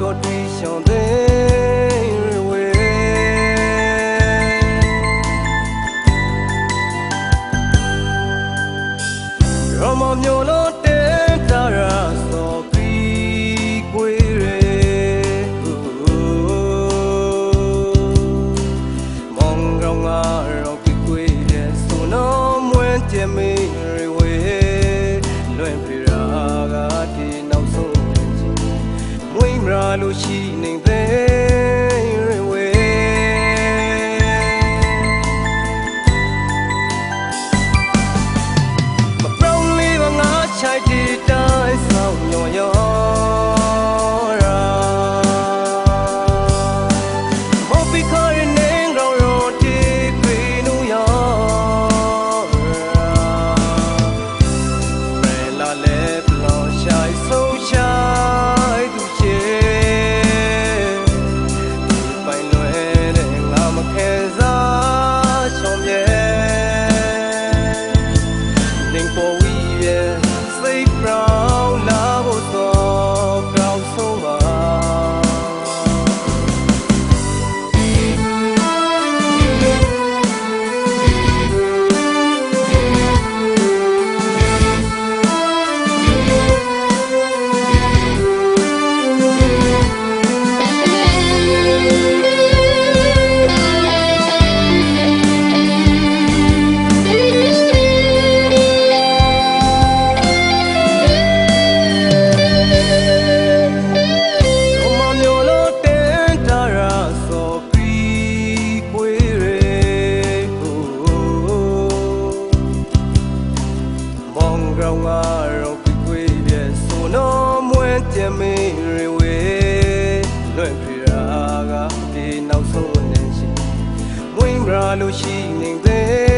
တော်တွင်ရှောင်းသည် လို့ရှိနေသ င်းကောင်းကတော့ပြွေပြဲဆိုတော့မွဲတမင်းရေဝေလွင့်ပြရာကဒီနောက်ဆုံးနေရှိဝင်းရာလို့ရှိနေတဲ့